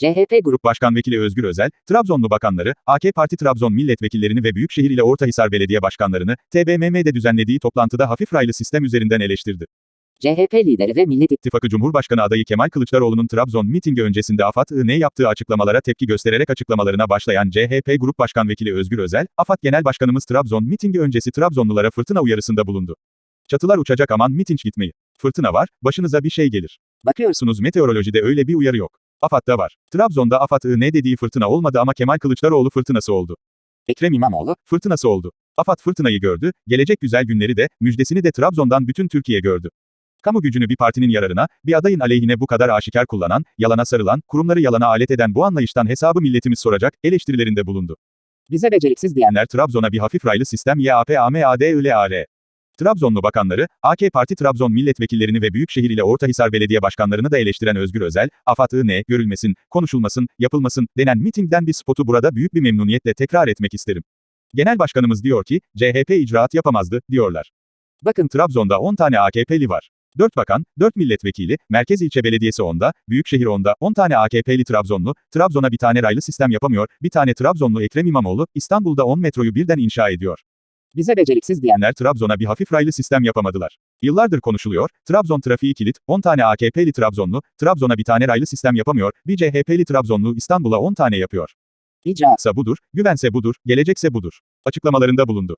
CHP Grup Başkan Vekili Özgür Özel, Trabzonlu bakanları, AK Parti Trabzon milletvekillerini ve Büyükşehir ile Ortahisar Belediye Başkanlarını, TBMM'de düzenlediği toplantıda hafif raylı sistem üzerinden eleştirdi. CHP lideri ve Millet İttifakı Cumhurbaşkanı adayı Kemal Kılıçdaroğlu'nun Trabzon mitingi öncesinde AFAD-ı yaptığı açıklamalara tepki göstererek açıklamalarına başlayan CHP Grup Başkan Vekili Özgür Özel, AFAD Genel Başkanımız Trabzon mitingi öncesi Trabzonlulara fırtına uyarısında bulundu. Çatılar uçacak aman miting gitmeyin. Fırtına var, başınıza bir şey gelir. bakıyorsunuz. Meteorolojide öyle bir uyarı yok. AFAD'da var. Trabzon'da AFAD-ı ne dediği fırtına olmadı ama Kemal Kılıçdaroğlu fırtınası oldu. Ekrem İmamoğlu, Fırtınası oldu. AFAD fırtınayı gördü, gelecek güzel günleri de, müjdesini de Trabzon'dan bütün Türkiye gördü. Kamu gücünü bir partinin yararına, bir adayın aleyhine bu kadar aşikar kullanan, yalana sarılan, kurumları yalana alet eden bu anlayıştan hesabı milletimiz soracak, eleştirilerinde bulundu. bize beceriksiz diyenler, Trabzon'a bir hafif raylı sistem YAPAMADILAR. Trabzonlu bakanları, AK Parti Trabzon milletvekillerini ve Büyükşehir ile Ortahisar Belediye Başkanlarını da eleştiren Özgür Özel, AFAD'ı ne, görülmesin, konuşulmasın, yapılmasın, denen mitingden bir spotu burada büyük bir memnuniyetle tekrar etmek isterim. Genel Başkanımız diyor ki, CHP icraat yapamazdı, diyorlar. bakın Trabzon'da 10 tane AKP'li var. 4 bakan, 4 milletvekili, Merkez İlçe Belediyesi 10'da, Büyükşehir 10'da, 10 tane AKP'li Trabzonlu, Trabzon'a bir tane raylı sistem yapamıyor, bir tane Trabzonlu Ekrem İmamoğlu, İstanbul'da 10 metroyu birden inşa ediyor. Bize beceriksiz diyenler, Trabzon'a bir hafif raylı sistem yapamadılar. Yıllardır konuşuluyor, Trabzon trafiği kilit, 10 tane AKP'li Trabzonlu, Trabzon'a bir tane raylı sistem yapamıyor, bir CHP'li Trabzonlu İstanbul'a 10 tane yapıyor. icraat, Sa budur, güvense budur, gelecekse budur. Açıklamalarında bulundu.